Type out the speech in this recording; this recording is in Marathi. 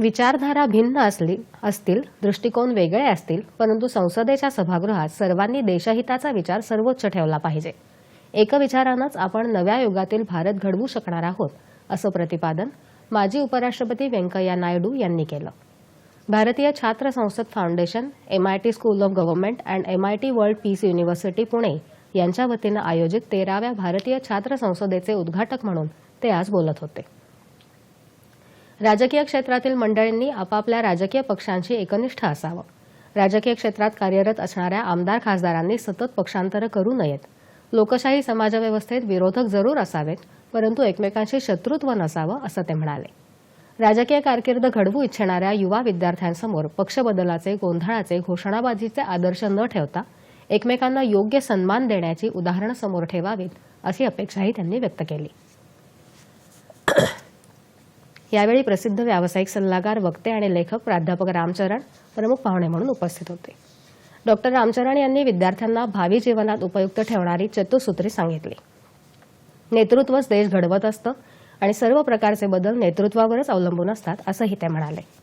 विचारधारा भिन्न असली असतील दृष्टिकोन वेगळे असतील परंतु संसदेच्या सभागृहात सर्वांनी देशहिताचा विचार सर्वोच्च ठेवला पाहिजे. एक विचारानंच आपण नव्या युगातील भारत घडवू शकणार आहोत असं प्रतिपादन माजी उपराष्ट्रपती व्यंकय्या नायडू यांनी केलं. Bharatiya Chhatra Sansad foundation MIT school of government and MIT world peace university Pune यांच्या वतीनं आयोजित तेराव्या भारतीय छात्र संसदेचे उद्घाटक म्हणून ते आज बोलत होते. राजकीय क्षेत्रातील मंडळींनी आपापल्या राजकीय पक्षांशी एकनिष्ठ असावं. राजकीय क्षेत्रात कार्यरत असणाऱ्या आमदार खासदारांनी सतत पक्षांतर करू नयेत. लोकशाही समाजव्यवस्थेत विरोधक जरूर असावेत परंतु एकमेकांशी शत्रुत्व नसावं असं ते म्हणाले. राजकीय कारकीर्द घडवू इच्छिणाऱ्या युवा विद्यार्थ्यांसमोर पक्षबदलाचे गोंधळाचे घोषणाबाजीचे आदर्श न ठेवता एकमेकांना योग्य सन्मान देण्याची उदाहरणं समोर ठेवावीत अशी अपेक्षाही त्यांनी व्यक्त केली. यावेळी प्रसिद्ध व्यावसायिक सल्लागार वक्ते आणि लेखक प्राध्यापक रामचरण प्रमुख पाहुणे म्हणून उपस्थित होते. डॉक्टर रामचरण यांनी विद्यार्थ्यांना भावी जीवनात उपयुक्त ठेवणारी चतुसूत्री सांगितली. नेतृत्वच देश घडवत असतं आणि सर्व प्रकारचे बदल नेतृत्वावरच अवलंबून असतात असंही ते म्हणाले.